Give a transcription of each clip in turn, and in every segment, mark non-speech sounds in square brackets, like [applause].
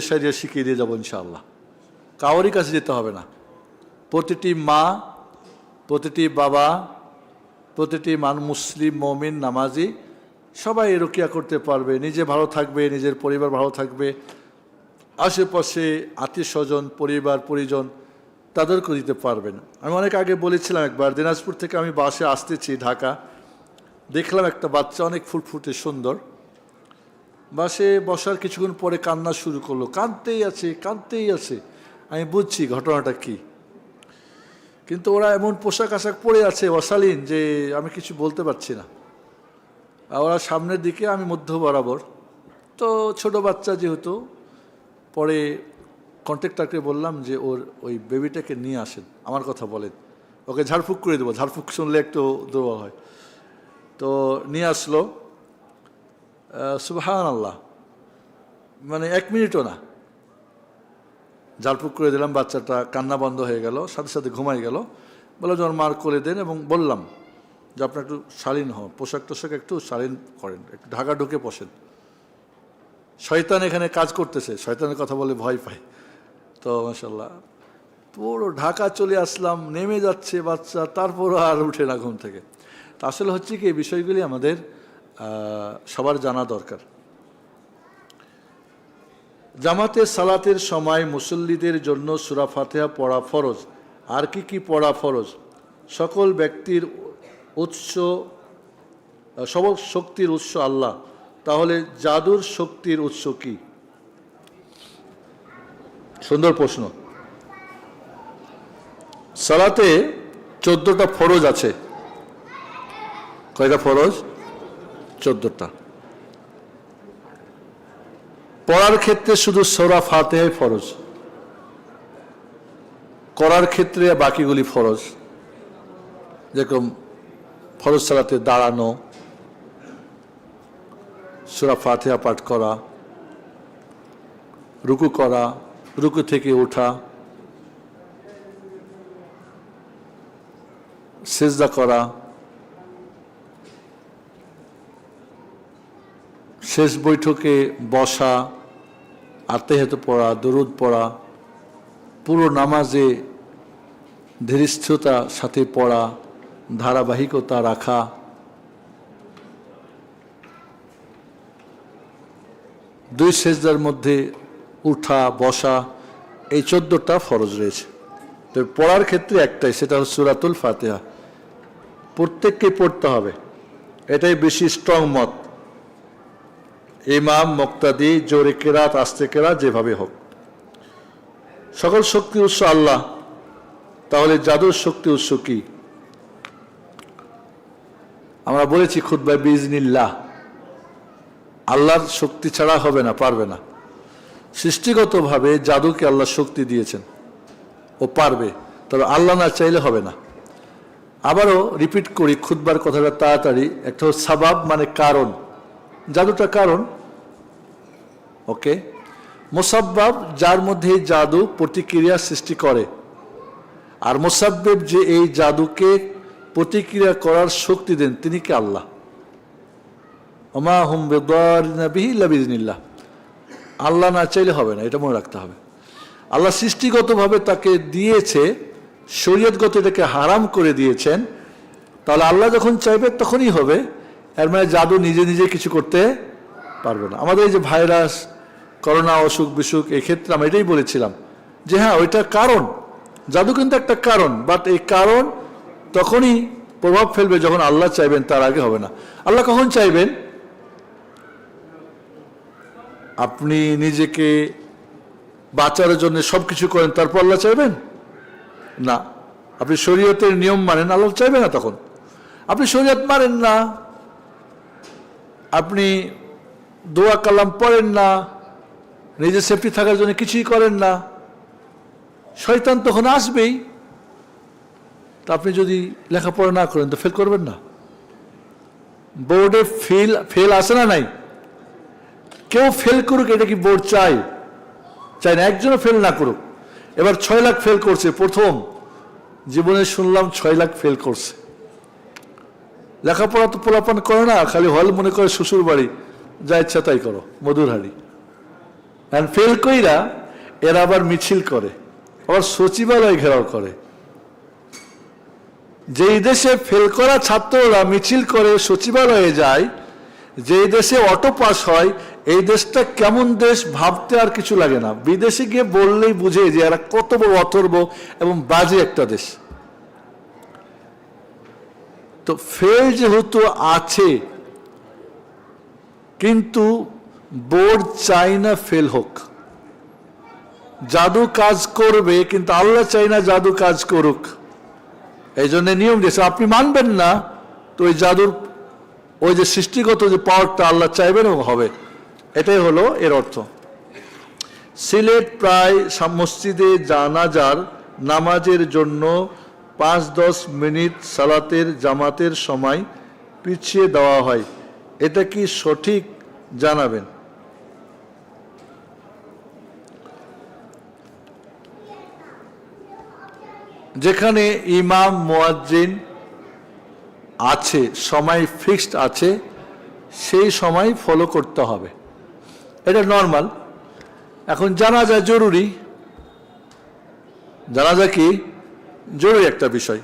সারিয়া শিখিয়ে দিয়ে যাব ইনশাআল্লাহ। কাউরই কাছে যেতে হবে না। প্রতিটি মা, প্রতিটি বাবা, প্রতিটি মান, মুসলিম, মমিন, নামাজি, সবাই রুকিয়া করতে পারবে। নিজে ভালো থাকবে, নিজের পরিবার ভালো থাকবে। আশেপাশে আত্মীয় স্বজন পরিবার, পরিজন তাদেরকেও দিতে পারবেন। আমি অনেক আগে বলেছিলাম একবার, দিনাজপুর থেকে আমি বাসে আসতেছি ঢাকা। দেখলাম একটা বাচ্চা, অনেক ফুটফুটে সুন্দর। বাসে বসার কিছুক্ষণ পরে কান্না শুরু করল। কাঁদতেই আছে কাঁদতেই আছে। আমি বুঝছি ঘটনাটা কি। কিন্তু ওরা এমন পোশাক আশাক পরে আছে, অশালীন, যে আমি কিছু বলতে পারছি না। আর ওরা সামনের দিকে, আমি মধ্য বরাবর। তো ছোট বাচ্চা যেহেতু, পরে কন্ট্রাক্টরকে বললাম যে, ওর ওই বেবিটাকে নিয়ে আসেন, আমার কথা বলেন। ওকে ঝাড়ফুঁক করে দেবো, ঝাড়ফুঁক শুনলে একটু দুর্বল হয়। তো নিয়ে আসলো। সুবাহান আল্লাহ মানে এক মিনিটও না। ঝাড়ফুঁক করে দিলাম, বাচ্চাটা কান্না বন্ধ হয়ে গেল, সাথে সাথে ঘুমাই গেল। বলে যে ওর মার করে দেন এবং বললাম যে, আপনার একটু শালীন হন পোশাক টোশাক একটু শালীন করেন, একটু ঢাকা ঢুকে বসেন। শয়তান এখানে কাজ করতেছে, শয়তানের কথা বলে ভয় পায়। তো মাসাল্লাহ পুরো ঢাকা চলে আসলাম, নেমে যাচ্ছে বাচ্চা, তারপরও আর উঠে না ঘুম থেকে। তা আসলে হচ্ছে কি, এই বিষয়গুলি আমাদের সবার জানা দরকার। জামাতে সালাতের সময় মুসল্লিদের জন্য সুরা ফাতেহা পড়া ফরজ। আর কি কি পড়া ফরজ? সকল ব্যক্তির উৎস সবল শক্তির উৎস আল্লাহ। তাহলে জাদুর শক্তির উৎস কি? সুন্দর প্রশ্ন। সালাতে চোদ্দটা ফরজ আছে। কয়টা ফরজ? চোদ্দটা। পড়ার ক্ষেত্রে শুধু সোরা ফাতেহাই ফরজ। করার ক্ষেত্রে বাকিগুলি ফরজ। যেরকম ফরজ সালাতে দাঁড়ানো, সুরা ফাতেহা পাঠ করা, রুকু করা, রুকু থেকে ওঠা, সেজদা করা শেষ বৈঠকে বসা আত্মেহাত পড়া, দরুদ পড়া, পুরো নামাজে ধীরস্থতা সাথে পড়া, ধারাবাহিকতা রাখা। দুই সেজদার মধ্যে উঠা, বসা, এই চোদ্দটা ফরজ রয়েছে। তো পড়ার ক্ষেত্রে একটাই, সেটা হচ্ছে সুরাতুল ফাতেহা। প্রত্যেককে পড়তে হবে। এটাই বেশি স্ট্রং মত। ইমাম, মুক্তাদি, জোরে কেরাত, আস্তে কেরাত, যেভাবে হোক। সকল শক্তি উৎস আল্লাহ। তাহলে জাদুর শক্তি উৎস কি? আমরা বলেছি খুদ্ায় বিজনিল্লাহ আল্লাহর শক্তি ছাড়া হবে না, পারবে না। সৃষ্টিগতভাবে জাদুকে আল্লাহ শক্তি দিয়েছেন। ও পারবে। তবে আল্লাহ না চাইলে হবে না। আবারও রিপিট করি খুদবার কথাটা তাড়াতাড়ি। একটা সাবাব মানে কারণ। জাদুটা কারণ? ওকে মোসাব্বাব যার মধ্যে জাদু প্রতিক্রিয়া সৃষ্টি করে আর মোসাব্বেব যে এই জাদুকে প্রতিক্রিয়া করার শক্তি দেন তিনি কে আল্লাহ আল্লাহ না চাইলে হবে না এটা মনে রাখতে হবে আল্লাহ সৃষ্টিগতভাবে তাকে দিয়েছে শরীয়তগত এটাকে হারাম করে দিয়েছেন তাহলে আল্লাহ যখন চাইবে তখনই হবে এর মানে জাদু নিজে নিজে কিছু করতে পারবে না আমাদের এই যে ভাইরাস করোনা অসুখ বিসুখ, এই ক্ষেত্রে আমি এটাই বলেছিলাম যে হ্যাঁ ওইটা কারণ, জাদু কিন্তু একটা কারণ বাট এই কারণ তখনই প্রভাব ফেলবে যখন আল্লাহ চাইবেন তার আগে হবে না। আল্লাহ কখন চাইবেন? আপনি নিজেকে বাঁচার জন্য সব কিছু করেন, তারপর আল্লাহ চাইবেন? না। আপনি শরীয়তের নিয়ম মানেন, আল্লাহ চাইবে না তখন। আপনি শরীয়ত মানেন না। আপনি দোয়া কালাম পড়েন না। নিজের সেফটি থাকার জন্য কিছুই করেন না। শয়তান তখন আসবেই। তা আপনি যদি লেখাপড়া না করেন, তো ফেল করবেন না। বোর্ডে ফেল ফেল আসে না নাই? কেউ ফেল করুক, এটা কি বোর্ড চাই চাই না, একজনও ফেল না করুক। এবার ছয় লাখ ফেল করছে, প্রথম। জীবনে শুনলাম ছয় লাখ ফেল করছে। লেখাপড়া তো পোলাপান করে না, খালি হল মনে করে শ্বশুর বাড়ি যা ইচ্ছা তাই করো, মধুর হাড়ি ফেল কইরা এরা আবার মিছিল করে, আবার সচিবালয় ঘেরাও করে। যেই দেশে ফেল করা ছাত্ররা মিছিল করে, সচিবালয়ে যায়, যেই দেশে অটো পাস হয়, এই দেশটা কেমন দেশ ভাবতে আর কিছু লাগে না। বিদেশে গিয়ে বললেই বুঝে যে এরা কত বড় অথর্ব এবং বাজে একটা দেশ। তো ফেল যেহেতু আছে, কিন্তু বোর্ড চাই না ফেল হোক। জাদু কাজ করবে, কিন্তু আল্লাহ চাই না জাদু কাজ করুক। এই জন্য নিয়ম দিয়েছে, আপনি মানবেন না, তো ওই জাদুর, ওই যে সৃষ্টিগত যে পাওয়ারটা আল্লাহ চাইবেন হবে। এটাই হলো এর অর্থ। সিলেট প্রায় মসজিদে জানাজার নামাজের জন্য পাঁচ দশ মিনিট সালাতের জামাতের সময় পিছিয়ে দেওয়া হয়। এটা কি সঠিক জানাবেন? যেখানে ইমাম, মোয়াজ্জিন আছে, সময় ফিক্সড আছে, সেই সময় ফলো করতে হবে। এটা নর্মাল এখন জানাজা জরুরি। জানাজা কি? জরুরি একটা বিষয়।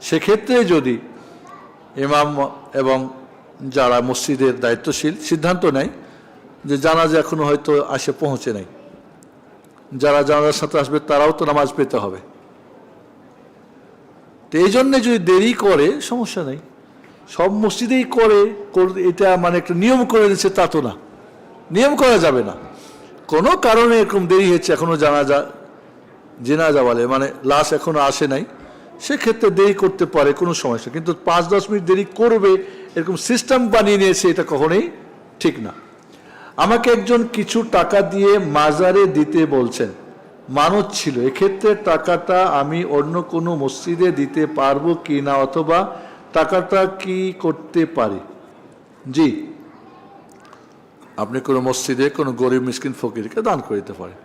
সেক্ষেত্রে যদি ইমাম এবং যারা মসজিদের দায়িত্বশীল, সিদ্ধান্ত নেয় যে জানাজা এখনও হয়তো আসে, পৌঁছে নাই। যারা জানাজার সাথে আসবে, তারাও তো নামাজ পেতে হবে। তো এই জন্যে যদি দেরি করে, সমস্যা নেই। সব মসজিদেই করে এটা মানে একটা নিয়ম করে দিচ্ছে তা তো না। নিয়ম করা যাবে না। কোনো কারণে এরকম দেরি হচ্ছে এখনও জানা যা জেনাজা বলে মানে লাশ এখনও আসে নাই। সেক্ষেত্রে দেরি করতে পারে, কোনো সমস্যা কিন্তু পাঁচ, দশ মিনিট দেরি করবে, এরকম সিস্টেম বানিয়ে নিয়েছে, এটা কখনোই ঠিক না। আমাকে একজন কিছু টাকা দিয়ে মাজারে দিতে বলছেন। মানত ছিল। এক্ষেত্রে টাকাটা আমি অন্য কোনো মসজিদে দিতে পারব কি না অথবা টাকাটা কি করতে পারি? জি। আপনি কোনো মসজিদে কোনো গরিব মিসকিন ফকিরকে দান করে দিতে পারেন।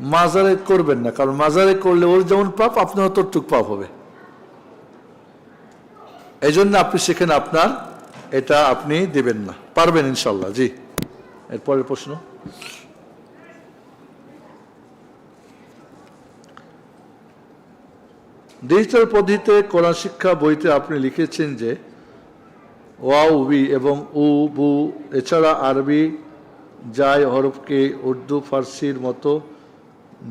মাজারে করবেন না কারণ মাজারে করলে ওর যেমন পাপ আপনার ততটুক পাপ হবে। এই জন্য আপনি সেখানে আপনার এটা আপনি দেবেন না। পারবেন ইনশাল্লাহ জি। এরপরের প্রশ্ন। ডিজিটাল পদ্ধতিতে কোরআন শিক্ষা বইতে আপনি লিখেছেন যে, ওয়াও বি এবং উ, বু, এছাড়া আরবি, জায়, হরফকে উর্দু, ফার্সির মতো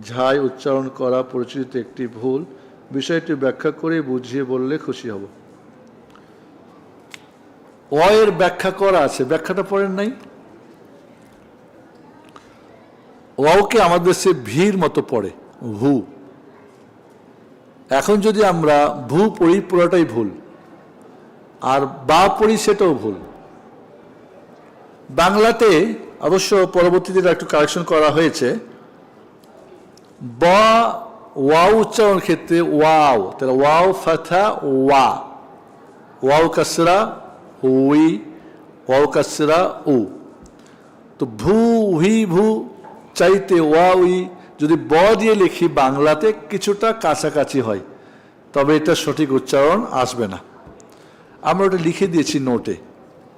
ঝাই উচ্চারণ করা পরিচিত একটি ভুল। বিষয়টি ব্যাখ্যা করে বুঝিয়ে বললে খুশি হব। এর ব্যাখ্যা করা আছে। ব্যাখ্যাটা পড়েন নাই? ওয়াওকে আমাদের সে ভিড় মতো পড়ে। ভু এখন যদি আমরা ভু পড়ি পুরোটাই ভুল, আর বা পড়ি সেটাও ভুল, বাংলাতে অবশ্য পরবর্তীতে একটু কারেকশন করা হয়েছে, ব ওয়াও উচ্চারণ ক্ষেত্রে ওয়াও, তাহলে ওয়াও ফাথা ওয়া, ওয়াও কাসরা উই, ওয়াও কাসরা উ। তো ভু হি ভু চাইতে ওয়া উই যদি ব দিয়ে লিখি বাংলাতে, কিছুটা কাছাকাছি হয়, তবে এটা সঠিক উচ্চারণ আসবে না। আমরা ওটা লিখে দিয়েছি নোটে,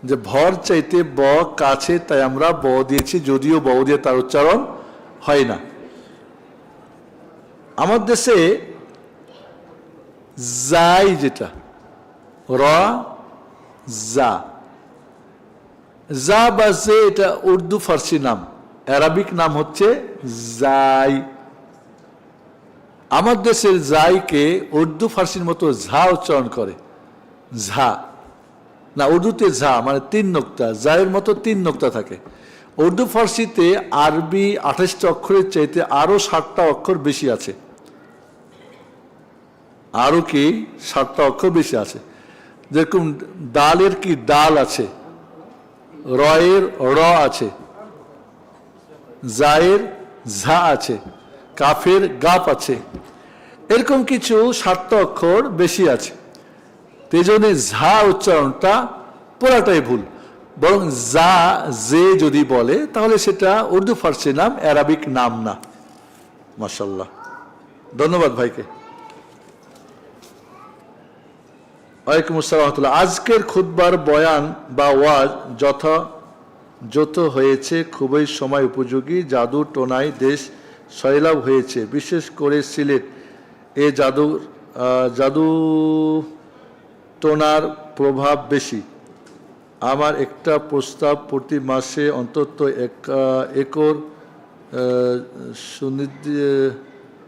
যে ভর চাইতে ব কাছে, তাই আমরা ব দিয়েছি, যদিও ব দিয়ে তার উচ্চারণ হয় না। আমার দেশে যাই যেটা, র, যা যা বা যে এটা উর্দু ফার্সি নাম অ্যারাবিক নাম হচ্ছে জাই আমার দেশের জাইকে উর্দু ফার্সির মতো ঝা উচ্চারণ করে। ঝা। না, উর্দুতে ঝা মানে তিন নোক্তা। জায়ের মতো তিন নোক্তা থাকে। উর্দু ফার্সিতে আরবি আঠাশটা অক্ষরের চাইতে আরও ষাটটা অক্ষর বেশি আছে। আরও কি? ষাটটা অক্ষর বেশি আছে। যেরকম ডালের কি ডাল আছে, রয়ের র আছে জায়ের ঝা আছে, কাফের গাপ আছে। এরকম কিছু সাতটা অক্ষর বেশি আছে। তেজনে ঝা উচ্চারণটা পুরাটাই ভুল। বরং যা যে যদি বলে, তাহলে সেটা উর্দু ফার্সি নাম, অ্যারাবিক নাম না। মাসাল্লাহ ধন্যবাদ ভাইকে। ওয়ালাইকুম আসসালাম। আজকের খুতবার বয়ান বা ওয়াজ যথা যত হয়েছে খুবই সময় উপযোগী। জাদু টোনায় দেশ সয়লাভ হয়েছে বিশেষ করে সিলেট। এ আহ, জাদু টোনার প্রভাব বেশি। আমার একটা প্রস্তাব প্রতি মাসে অন্তত এক একর সুনির্দি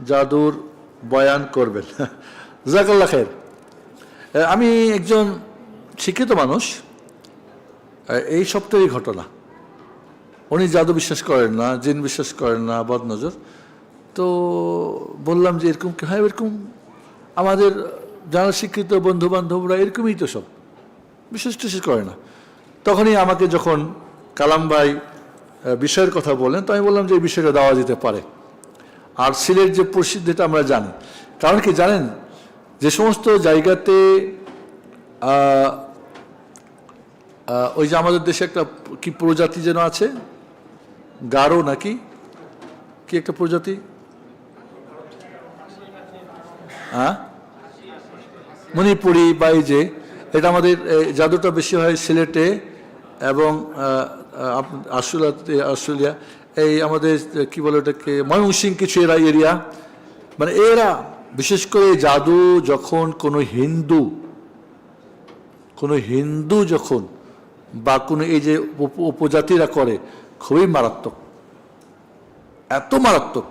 জাদুর বয়ান করবেন। [laughs] জাকাল্লা খের আমি একজন শিক্ষিত মানুষ। এই সপ্তাহের ঘটনা। উনি জাদু বিশ্বাস করেন না, জিন বিশ্বাস করেন না, বদনজর। তো বললাম যে এরকম কি হয়? এরকম আমাদের যারা শিক্ষিত বন্ধু বান্ধবরা এরকমই তো সব। বিশ্বাস টিশ্বাস করে না। তখনই আমাকে যখন কালাম ভাই বিষয়ের কথা বললেন, তো আমি বললাম যে এই বিষয়টা দেওয়া যেতে পারে। আর সিলেট যে প্রসিদ্ধিটা আমরা জানি। কারণ কি জানেন? যে সমস্ত জায়গাতে ওই যে আমাদের দেশে একটা কি প্রজাতি যেন আছে? গারো নাকি? কি একটা প্রজাতি? হ্যাঁ? মণিপুরি বা এই যে, এটা আমাদের জাদুটা বেশি হয় সিলেটে এবং আশুলাতে, আশুলিয়া, এই আমাদের, কি বলে ওটাকে ময়মনসিং কিছু এরা এরিয়া। মানে এরা, বিশেষ করে জাদু যখন কোনো হিন্দু কোনো হিন্দু যখন বা কোনো এই যে উপ- উপজাতিরা করে খুবই মারাত্মক, এত মারাত্মক।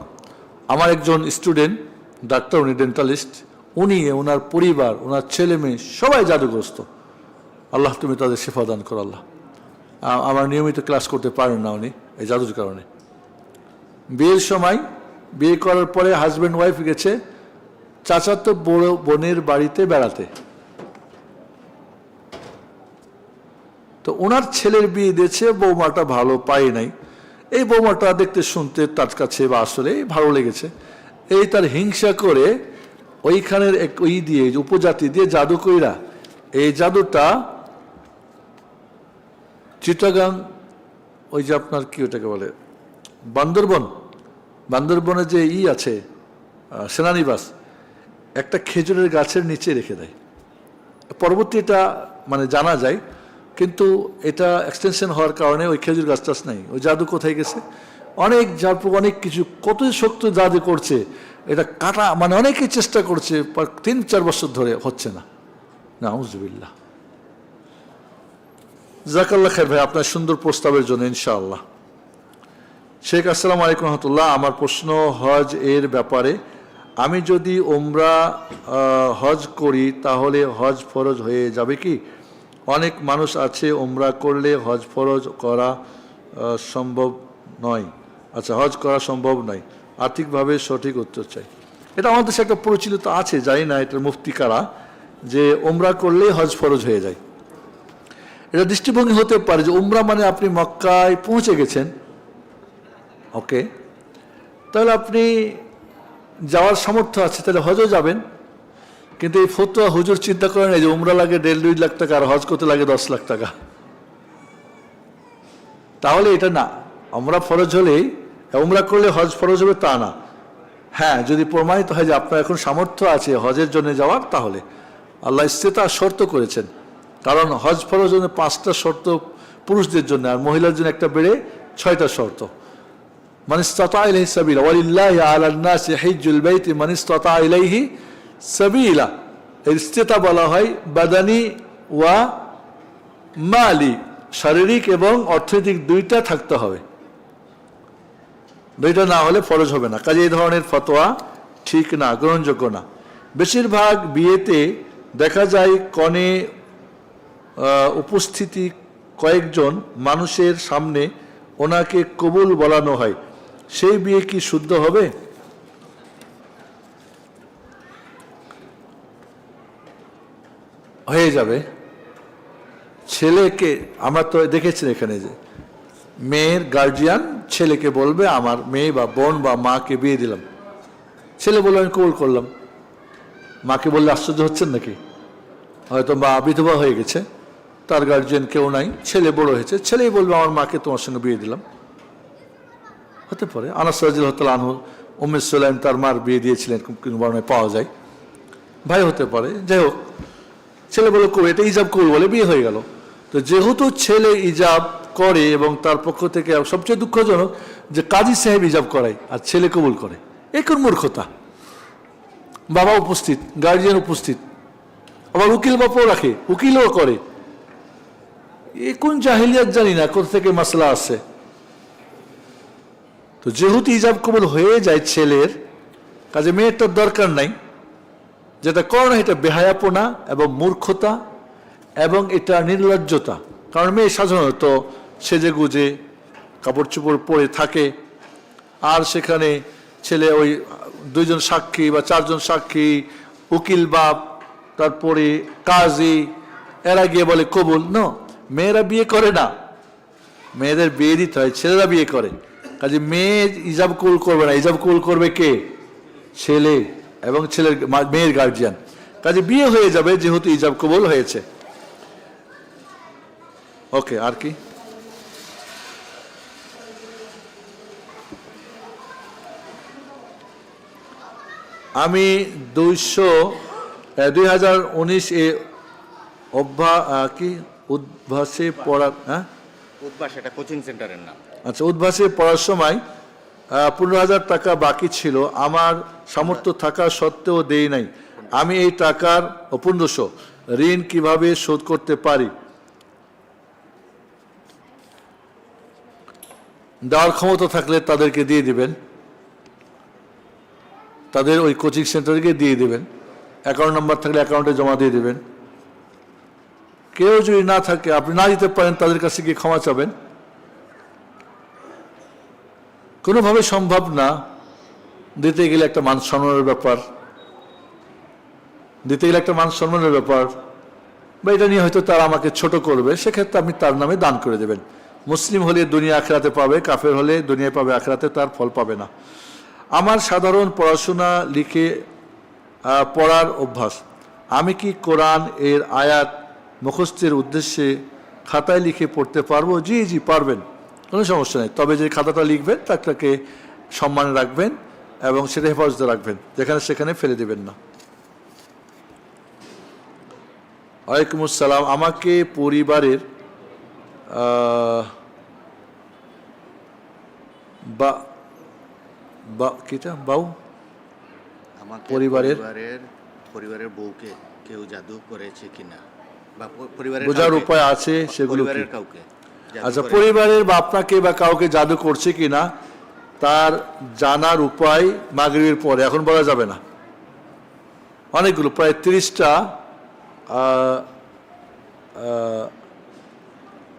আমার একজন স্টুডেন্ট, ডাক্তার, উনি ডেন্টালিস্ট। উনি ওনার পরিবার ওনার ছেলে মেয়ে সবাই জাদুগ্রস্ত। আল্লাহ, তুমি তাদের শেফা দান করো, আল্লাহ। আমার নিয়মিত ক্লাস করতে পারেন না উনি, এই জাদুর কারণে। বিয়ের সময়, বিয়ে করার পরে হাজব্যান্ড ওয়াইফ গেছে, চাচাতো বড় বোনের বাড়িতে বেড়াতে। তো ওনার ছেলের বিয়ে দিয়েছে, বৌমাটা ভালো পায় নাই। এই বৌমাটা দেখতে শুনতে তার কাছে বা আসলে ভালো লেগেছে। এই তার হিংসা করে ওইখানের এক ওই দিয়ে, উপজাতি দিয়ে জাদু কইরা এই জাদুটা চিটাগাং, ওই যে আপনার কি ওটাকে বলে, বান্দরবন, বান্দরবনে যে ই আছে সেনানিবাস, একটা খেজুরের গাছের নিচে রেখে দেয়। পরবর্তী এটা মানে জানা যায় কিন্তু এটা এক্সটেনশন হওয়ার কারণে ওই খেজুর গাছ টাছ নাই। ওই জাদু কোথায় গেছে? অনেক জাদু অনেক কিছু, কত শক্ত জাদু করছে, এটা কাটা মানে অনেকেই চেষ্টা করছে তিন, চার বছর ধরে হচ্ছে না। না উজবিল্লা জাকাল্লা খাই ভাই, আপনার সুন্দর প্রস্তাবের জন্য ইনশাআল্লাহ। শেখ, আসসালামু আলাইকুম রহমতুল্লাহ। আমার প্রশ্ন, হজ এর ব্যাপারে আমি যদি ওমরা হজ করি, তাহলে হজ ফরজ হয়ে যাবে কি? অনেক মানুষ আছে ওমরা করলে হজ ফরজ করা সম্ভব নয়। আচ্ছা হজ করা সম্ভব নয়। আর্থিকভাবে সঠিক উত্তর চাই। এটা আমাদের দেশে একটা প্রচলিত আছে, জানি না এটার মুফতি কারা, যে ওমরা করলেই হজ ফরজ হয়ে যায়। এটা দৃষ্টিভঙ্গি হতে পারে যে উমরা মানে আপনি মক্কায় পৌঁছে গেছেন। ওকে। তাহলে আপনি যাওয়ার সামর্থ্য আছে, তাহলে হজও যাবেন। কিন্তু এই ফতুয়া হুজুর চিন্তা করেন না যে উমরা লাগে দেড় দুই লাখ টাকা আর হজ করতে লাগে দশ লাখ টাকা। তাহলে এটা না আমরা ফরজ হলেই, উমরা করলে হজ ফরজ হবে তা না। হ্যাঁ যদি প্রমাণিত হয় যে আপনার এখন সামর্থ্য আছে হজের জন্য যাওয়ার, তাহলে। আল্লাহ ইস্তেতা শর্ত করেছেন। কারণ হজ ফরজ জন্য পাঁচটা শর্ত পুরুষদের জন্য আর মহিলার জন্য একটা বেড়ে ছয়টা শর্ত। মানিস্তা ইলাহি সাবিল, ওয়ালিল্লাহ আলান্নাস হিজুল বাইতি মানিস্তা ইলাইহি সাবিলা এর ইস্তেতা বলা হয় বাদানি ওয়া মালি শারীরিক এবং অর্থনৈতিক দুইটা থাকতে হবে। দুইটা না হলে ফরজ হবে না। কাজে এই ধরনের ফতোয়া ঠিক না, গ্রহণযোগ্য না। বেশিরভাগ বিয়েতে দেখা যায় কনে উপস্থিতি কয়েকজন মানুষের সামনে ওনাকে কবুল বলানো হয়। সেই বিয়ে কি শুদ্ধ হবে? হয়ে যাবে। ছেলেকে, আমরা তো দেখেছি এখানে যে, মেয়ের গার্জিয়ান ছেলেকে বলবে, আমার মেয়ে বা বোন বা মাকে বিয়ে দিলাম। ছেলে বলবে আমি কবুল করলাম। মাকে বললে, আশ্চর্য হচ্ছেন নাকি? হয়তো মা বিধবা হয়ে গেছে, তার গার্জিয়ান কেউ নাই, ছেলে বড় হয়েছে, ছেলেই বলবে, আমার মাকে তোমার সঙ্গে বিয়ে দিলাম। হতে পারে। আনাস রাজিল হতাল আনহু উমেদ সোলাইম তার মার বিয়ে দিয়েছিলেন কিন্তু বর্ণায় পাওয়া যায়। ভাই, হতে পারে। যাই হোক ছেলে বলে এটা ইজাব কবুল বলে বিয়ে হয়ে গেল। তো যেহেতু ছেলে ইজাব করে এবং তার পক্ষ থেকে সবচেয়ে দুঃখজনক যে কাজী সাহেব ইজাব করায় আর ছেলে কবুল করে। এ কোন মূর্খতা। বাবা উপস্থিত গার্জিয়ান উপস্থিত। আবার উকিল বাপও রাখে, উকিলও করে। এ কোন জাহিলিয়াত জানি না, কোথা থেকে মাসলা আছে তো যেহেতু ইজাব কবুল হয়ে যায় ছেলের, কাজে মেয়েটার দরকার নাই। যেটা করে না এটা বেহায়াপনা এবং মূর্খতা এবং এটা নির্লজ্জতা। কারণ মেয়ে সাধারণত সেজে গুজে, কাপড় চোপড় পরে থাকে। আর সেখানে ছেলে ওই দুইজন সাক্ষী বা চারজন সাক্ষী, উকিল বাপ, তারপরে কাজী, এরা গিয়ে বলে, কবুল। ন, মেয়েরা বিয়ে করে না। মেয়েদের বিয়ে দিতে হয়, ছেলেরা বিয়ে করে। কাজে মেয়ে ইজাব কুল করবে না। ইজাব কুল করবে কে? ছেলে। এবং ছেলের মেয়ের গার্জিয়ান কাজে বিয়ে হয়ে যাবে যেহেতু ইজাব কবুল হয়েছে। ওকে আর কি? আমি দুইশো দুই হাজার উনিশ এ অভ্যা কি? উদ্ভাসে পড়া হ্যাঁ? উদ্বাস এটা কোচিং সেন্টারের নাম। আচ্ছা উদ্ভাসে পড়ার সময় পনেরো হাজার টাকা বাকি ছিল। আমার সামর্থ্য থাকা সত্ত্বেও দেই নাই। আমি এই টাকার পনেরোশো ঋণ কীভাবে শোধ করতে পারি? দেওয়ার ক্ষমতা থাকলে তাদেরকে দিয়ে দিবেন। তাদের ওই কোচিং সেন্টারকে দিয়ে দিবেন। অ্যাকাউন্ট নাম্বার থাকলে অ্যাকাউন্টে জমা দিয়ে দিবেন। কেউ যদি না থাকে, আপনি না দিতে পারেন, তাদের কাছে গিয়ে ক্ষমা চাবেন। কোনোভাবে সম্ভব না দিতে গেলে একটা মান সম্মানের ব্যাপার। দিতে গেলে একটা মান সম্মানের ব্যাপার। বা এটা নিয়ে হয়তো তার আমাকে ছোট করবে, সেক্ষেত্রে আপনি তার নামে দান করে দেবেন। মুসলিম হলে দুনিয়া আখেরাতে পাবে, কাফের হলে দুনিয়ায় পাবে, আখেরাতে তার ফল পাবে না। আমার সাধারণ পড়াশোনা লিখে পড়ার অভ্যাস। আমি কি কোরআন এর আয়াত মুখস্থের উদ্দেশ্যে খাতায় লিখে পড়তে পারব? জি জি, পারবেন। কোনো সমস্যা নেই। তবে যে খাতাটা লিখবেন তাকে সম্মানে রাখবেন এবং সেটা হেফাজতে রাখবেন। যেখানে সেখানে ফেলে দেবেন না। ওয়ালাইকুম আসসালাম। আমাকে পরিবারের বা বা কিটা? বাউ? পরিবারের- পরিবারের বউকে কেউ জাদু করেছে কিনা? বা পরিবারের বোঝার উপায় আছে সেগুলো? পরিবারের কাউকে? আচ্ছা পরিবারের বা আপনাকে বা কাউকে জাদু করছে কিনা তার জানার উপায় মাগরিবের পরে এখন বলা যাবে না। অনেকগুলো প্রায় তিরিশটা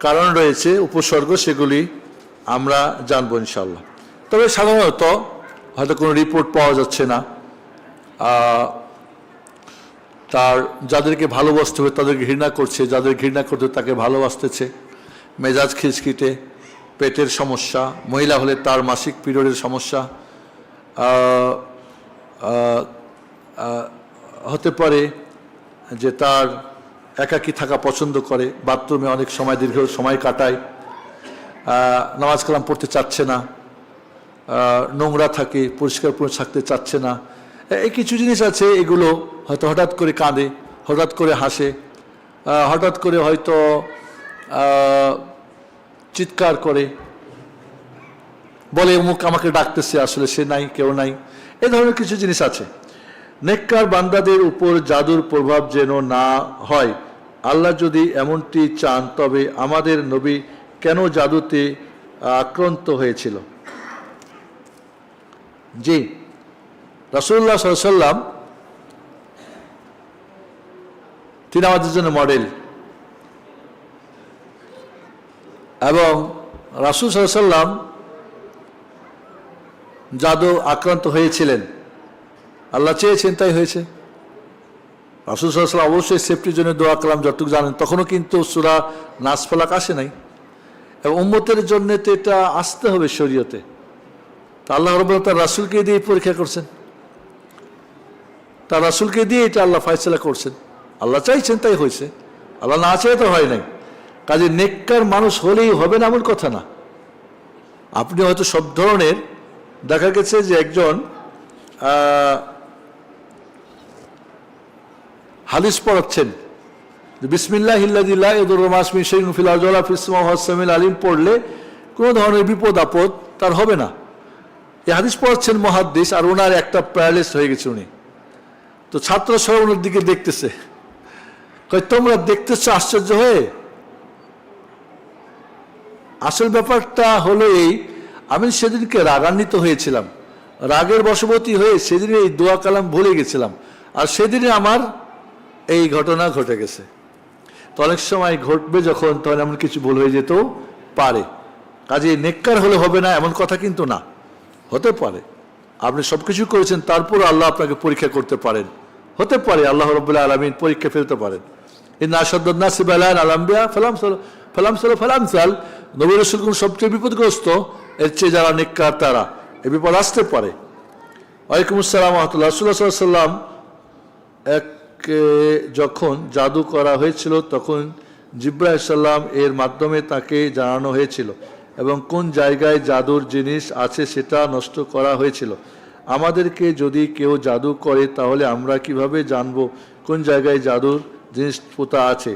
কারণ রয়েছে উপসর্গ সেগুলি আমরা জানব ইনশাল্লাহ তবে সাধারণত হয়তো কোনো রিপোর্ট পাওয়া যাচ্ছে না। তার যাদেরকে ভালোবাসতে হবে তাদের ঘৃণা করছে যাদের ঘৃণা করতে তাকে ভালোবাসতেছে। মেজাজ খিচখিটে, পেটের সমস্যা, মহিলা হলে তার মাসিক পিরিয়ডের সমস্যা হতে পারে যে তার একাকী থাকা পছন্দ করে, বাথরুমে অনেক সময় দীর্ঘ সময় কাটায় নামাজ কালাম পড়তে চাচ্ছে না নোংরা থাকে, পরিষ্কার পরিচ্ছন্ন থাকতে চাচ্ছে না এই কিছু জিনিস আছে, এগুলো হয়তো হঠাৎ করে কাঁদে, হঠাৎ করে হাসে হঠাৎ করে হয়তো চিৎকার করে। বলে মুখ আমাকে ডাকতেছে, আসলে সে নাই, কেউ নাই। এ ধরনের কিছু জিনিস আছে। নেককার বান্দাদের উপর জাদুর প্রভাব যেন না হয়, আল্লাহ যদি এমনটি চান, তবে আমাদের নবী কেন জাদুতে আক্রান্ত হয়েছিল? জি রাসুল্লাহ সাল্লাম তিনি আমাদের জন্য মডেল এবং রাসুল সাল্লাম জাদু আক্রান্ত হয়েছিলেন। আল্লাহ চেয়েছেন তাই হয়েছে। রাসুল সাল্লাম অবশ্যই সেফটির জন্য দোয়া কালাম, যতটুকু জানেন। তখনও কিন্তু সুরা নাচ ফলাক আসে নাই। এবং উম্মতের জন্য তো এটা আসতে হবে শরীয়তে। তা আল্লাহ রব তার রাসুলকে দিয়ে পরীক্ষা করছেন। তার রাসুলকে দিয়ে এটা আল্লাহ ফায়সলা করছেন। আল্লাহ চাইছেন তাই হয়েছে। আল্লাহ না চাই তো হয় নাই। কাজে নেককার মানুষ হলেই হবে না এমন কথা না। আপনি হয়তো সব ধরনের দেখা গেছে যে একজন হাদিস পড়াচ্ছেন। বিসমিল্লাহ ইল্লাদিল্লাহ ইদুর রমাসমি শেখ ফিলাজলা ফিসমা হাসামিল আলিম পড়লে কোনো ধরনের বিপদ আপদ তার হবে না। এই হাদিস পড়াচ্ছেন মহাদ্দিস আর ওনার একটা প্যারালিস হয়ে গেছে উনি। তো ছাত্র সবাই ওনার দিকে দেখতেছে। তোমরা দেখতেছো আশ্চর্য হয়ে? আসল ব্যাপারটা হলো এই, আমি সেদিনকে রাগান্বিত হয়েছিলাম। রাগের বশবতী হয়ে সেদিন এই দোয়া কালাম ভুলে গেছিলাম। আর সেদিনে আমার এই ঘটনা ঘটে গেছে। তো অনেক সময় ঘটবে যখন তখন এমন কিছু ভুল হয়ে যেতেও পারে। কাজে নেককার হলে হবে না, এমন কথা কিন্তু না। হতে পারে। আপনি সব কিছু করেছেন, তারপর আল্লাহ আপনাকে পরীক্ষা করতে পারেন। হতে পারে, আল্লাহ রবুল্লাহ আলমিন পরীক্ষা ফেলতে পারেন। এই নাসাদ্দাসিব আলাম্বিয়া ফালাম সাল ফালাম সাল ফালাম সাল নবী রসুল সবচেয়ে বিপদগ্রস্ত? এর চেয়ে যারা নেককার তারা। এ বিপদ আসতে পারে। ওয়ালাইকুম আসসালাম রহমতুল্লাহ। রসুল্লাহ সাল্লাম এক যখন জাদু করা হয়েছিল, তখন জিব্রাহ সাল্লাম এর মাধ্যমে তাকে জানানো হয়েছিল এবং কোন জায়গায় জাদুর জিনিস আছে সেটা নষ্ট করা হয়েছিল। আমাদেরকে যদি কেউ জাদু করে, তাহলে আমরা কীভাবে জানব কোন জায়গায় জাদুর জিনিস পোতা আছে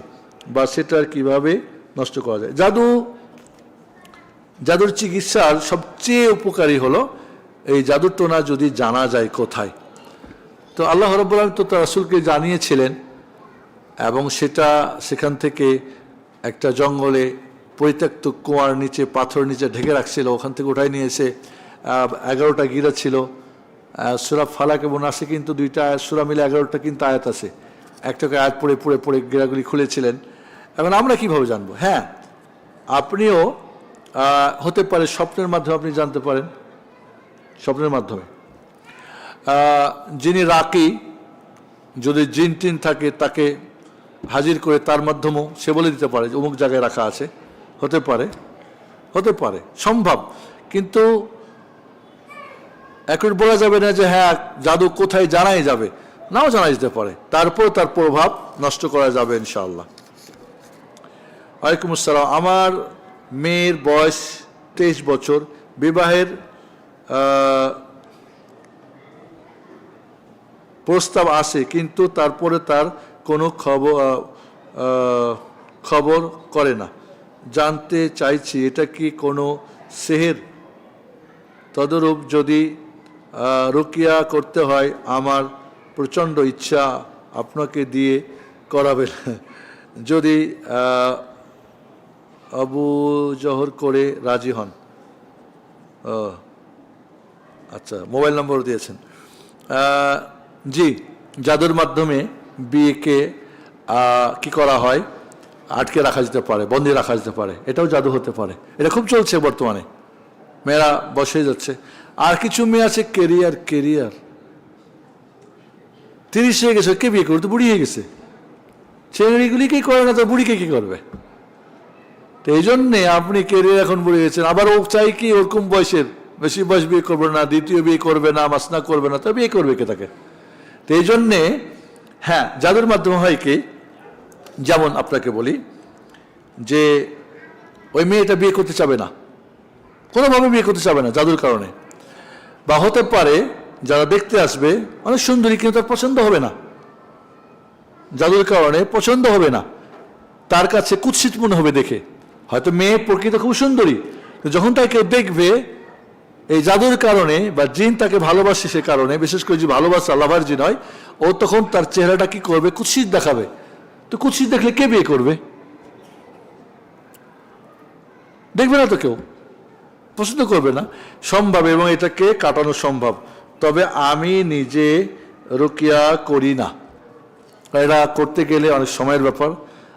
বা সেটার কীভাবে নষ্ট করা যায়? জাদু জাদুর চিকিৎসার সবচেয়ে উপকারী হলো এই জাদুর টোনা যদি জানা যায় কোথায়। তো আল্লাহ রব্বুল আলম তো তার রাসুলকে জানিয়েছিলেন এবং সেটা সেখান থেকে একটা জঙ্গলে পরিত্যক্ত কুয়ার নিচে, পাথর নিচে ঢেকে রাখছিল, ওখান থেকে উঠাই নিয়ে এসে এগারোটা গিরা ছিল। সুরা ফালাক এবং নাসে কিন্তু দুইটা, সুরা মিলে এগারোটা কিন্তু আয়াত আছে। একটাকে আয়াত পড়ে পড়ে পড়ে গিরাগুলি খুলেছিলেন। এখন আমরা কীভাবে জানব? হ্যাঁ আপনিও হতে পারে স্বপ্নের মাধ্যমে আপনি জানতে পারেন। স্বপ্নের মাধ্যমে। যিনি রাকি, যদি জিন টিন থাকে, তাকে হাজির করে তার মাধ্যমেও সে বলে দিতে পারে যে অমুক জায়গায় রাখা আছে। হতে পারে। হতে পারে। সম্ভব। কিন্তু এখন বলা যাবে না যে হ্যাঁ জাদু কোথায় জানাই যাবে। নাও জানা যেতে পারে। তারপর তার প্রভাব নষ্ট করা যাবে ইনশাআল্লাহ। ওয়ালাইকুম আসসালাম। আমার মেয়ের বয়স তেইশ বছর, বিবাহের প্রস্তাব আসে, কিন্তু তারপরে তার কোনো খবর খবর করে না। জানতে চাইছি, এটা কি কোনো সেহের? তদরূপ যদি রুকিয়া করতে হয়, আমার প্রচণ্ড ইচ্ছা আপনাকে দিয়ে করাবেন যদি আবু জহর করে রাজি হন। ও আচ্ছা মোবাইল নম্বর দিয়েছেন। জি, জাদুর মাধ্যমে বিয়েকে কি করা হয়? আটকে রাখা যেতে পারে, বন্দি রাখা যেতে পারে, এটাও জাদু হতে পারে। এটা খুব চলছে বর্তমানে। মেয়েরা বসে যাচ্ছে। আর কিছু মেয়ে আছে, কেরিয়ার কেরিয়ার। তিরিশ হয়ে গেছে, কে বিয়ে করবে? তো বুড়ি হয়ে গেছে। ছেলেগুলিকেই করে না, তো বুড়িকে কি করবে? তো এই জন্যে আপনি কেরিয়ার এখন বুড়ে গেছেন, আবার ও চাই কি ওরকম বয়সের? বেশি বয়স বিয়ে করবে না, দ্বিতীয় বিয়ে করবে না, মাসনা করবে না, তো বিয়ে করবে কে তাকে? তো এই জন্যে হ্যাঁ জাদুর মাধ্যমে হয় কি? যেমন আপনাকে বলি, যে ওই মেয়েটা বিয়ে করতে চাবে না। কোনোভাবে বিয়ে করতে চাবে না জাদুর কারণে। বা হতে পারে যারা দেখতে আসবে, অনেক সুন্দরী কিন্তু তার পছন্দ হবে না। জাদুর কারণে পছন্দ হবে না। তার কাছে কুৎসিত মনে হবে দেখে। হয়তো মেয়ে প্রকৃত খুব সুন্দরী। যখন তাকে দেখবে, এই জাদুর কারণে বা জিন তাকে ভালোবাসে সে কারণে, বিশেষ করে যে ভালোবাসা আল্লাহর জিন হয় ও তখন তার চেহারাটা কি করবে? কুৎসিত দেখাবে। তো কুৎসিত দেখলে কে বিয়ে করবে? দেখবে না তো কেউ? পছন্দ করবে না। সম্ভব এবং এটাকে কাটানো সম্ভব। তবে আমি নিজে রুকিয়া করি না। এটা করতে গেলে অনেক সময়ের ব্যাপার।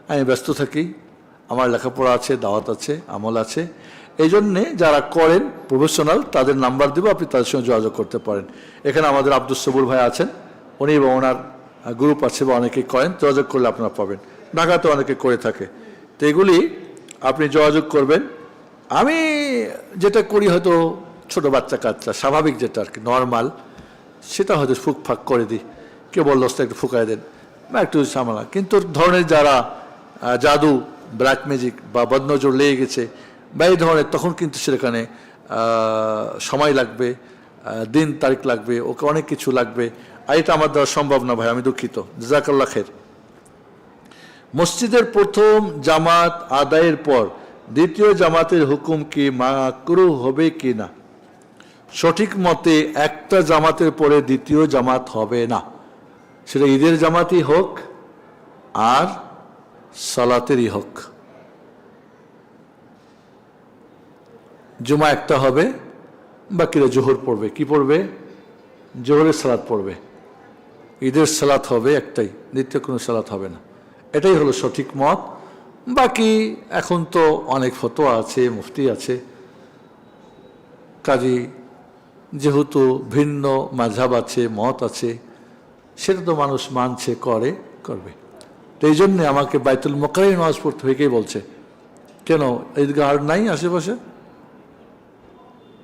আমি ব্যস্ত থাকি। আমার লেখাপড়া আছে, দাওয়াত আছে, আমল আছে। এই জন্যে যারা করেন প্রফেশনাল তাদের নাম্বার দেবো, আপনি তাদের সঙ্গে যোগাযোগ করতে পারেন। এখানে আমাদের আব্দুল সবুর ভাই আছেন। উনি বা ওনার গ্রুপ আছে বা অনেকেই করেন, যোগাযোগ করলে আপনারা পাবেন। ঢাকাতে অনেকে করে থাকে। তো এগুলি আপনি যোগাযোগ করবেন। আমি যেটা করি হয়তো ছোট বাচ্চা কাচ্চা, স্বাভাবিক যেটা আর কি নর্মাল সেটা হয়তো ফুক করে দিই। কেউ বলল, "ওস্তাদ, একটু ফুকায় দেন। বা একটু সামলা কিন্তু ধরনের যারা জাদু ব্ল্যাক ম্যাজিক বা বদনজর লেগে গেছে বা এই ধরনের, তখন কিন্তু সেখানে সময় লাগবে দিন তারিখ লাগবে, ওকে অনেক কিছু লাগবে। আর এটা আমার দ্বারা সম্ভব না ভাই, আমি দুঃখিত। জাজাকাল্লা খের। মসজিদের প্রথম জামাত আদায়ের পর দ্বিতীয় জামাতের হুকুম কি মাকরু হবে কি না? সঠিক মতে একটা জামাতের পরে দ্বিতীয় জামাত হবে না। সেটা ঈদের জামাতই হোক আর সালাতেরই হোক। জুমা একটা হবে, বাকিরা জোহর পড়বে। কি পড়বে? জোহরের সালাত পড়বে। ঈদের সালাত হবে একটাই, নিত্য কোনো সালাত হবে না। এটাই হলো সঠিক মত। বাকি এখন তো অনেক ফতোয়া আছে, মুফতি আছে। কাজী যেহেতু ভিন্ন মাঝাব আছে, মত আছে, সেটা তো মানুষ মানছে, করে, করবে। তো এই জন্যে আমাকে বাইতুল মকারি নামাজ পড়তে হয়ে কেই বলছে। কেন? ঈদগাহ আর নাই আশেপাশে?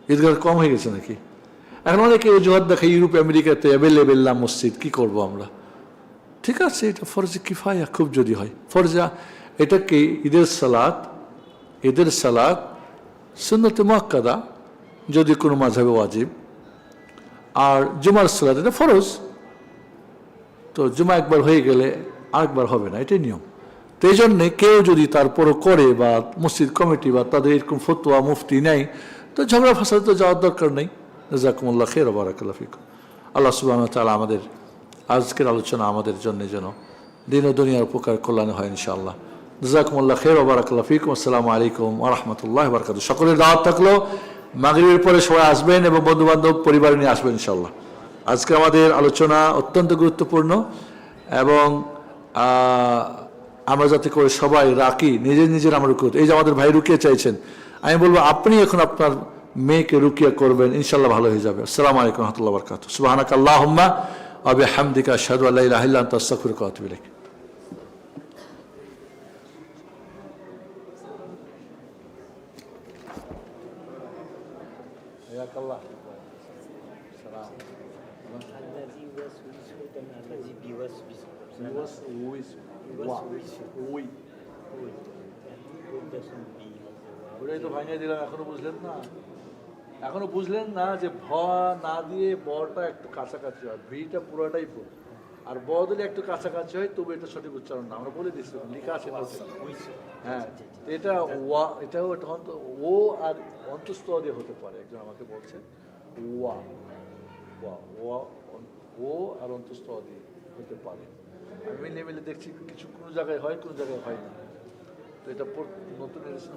ঈদগাহ কম হয়ে গেছে নাকি? এখন অনেকে অজুহাত দেখে ইউরোপ, আমেরিকাতে অ্যাভেলেবেল না মসজিদ, কি করব আমরা? ঠিক আছে, এটা ফরজে কিফায়া খুব যদি হয়। ফরজা এটাকে ঈদের সালাত ঈদের সালাত সুন্নতে মক্কাদা যদি কোনো মাঝাবে ওয়াজিব। আর জুমার সালাত, এটা ফরজ। তো জুমা একবার হয়ে গেলে আরেকবার হবে না, এটাই নিয়ম। তো এই জন্যে কেউ যদি তারপরও করে বা মসজিদ কমিটি বা তাদের এরকম ফতোয়া, মুফতি নেয়, তো ঝগড়া ফাসাদ তো যাওয়ার দরকার নেই। জাকুমুল্লাহ খের বারাকাল্লা ফিকুম। আল্লাহ সুবাহ তালা আমাদের, আজকের আলোচনা আমাদের জন্য যেন দিন ও দুনিয়ার উপকার কল্যাণ হয় ইনশাআল্লাহ। জাজাকুমুল্লাহ খের বারাকাল্লা ফিকুম। আসসালামু আলাইকুম আরহামতুল্লাহ বারকাত সকলের দাওয়াত থাকল, মাগরিবের পরে সবাই আসবেন এবং বন্ধু বান্ধব পরিবার নিয়ে আসবেন ইনশাআল্লাহ। আজকে আমাদের আলোচনা অত্যন্ত গুরুত্বপূর্ণ এবং আমরা যাতে করে সবাই রাখি, নিজের নিজের আমরা রুকিয়ে এই যে আমাদের ভাই রুকিয়ে চাইছেন, আমি বলব, আপনি এখন আপনার মেয়েকে রুকিয়া করবেন ইনশাল্লাহ ভালো হয়ে যাবে। আসসালামু আলাইকুম রহমতুল্লাহ বরকাত সুবাহানাক আল্লাহুম্মা আবে হামদিকা আশহাদু আল্লা ইলাহা ইল্লা আনতা ওটাই তো? ভাঙিয়ে দিলাম, এখনও বুঝলেন না? এখনও বুঝলেন না যে ভ না দিয়ে বটা একটু কাছাকাছি হয়। ভিটা পুরোটাই পুরো আর ব দিলে একটু কাছাকাছি হয়, তবু এটা সঠিক উচ্চারণ না। আমরা বলে দিচ্ছি লেখা আছে হ্যাঁ তো এটা ওয়া, এটাও এটা ও আর অন্তস্থ দিয়ে হতে পারে, একজন আমাকে বলছে। ওয়া ওয়া ওয়া, ও আর অন্তস্থ দিয়ে হতে পারে। আমি মিলে মিলে দেখছি কিছু কোনো জায়গায় হয়, কোনো জায়গায় হয় না। তো এটা নতুন এডিশন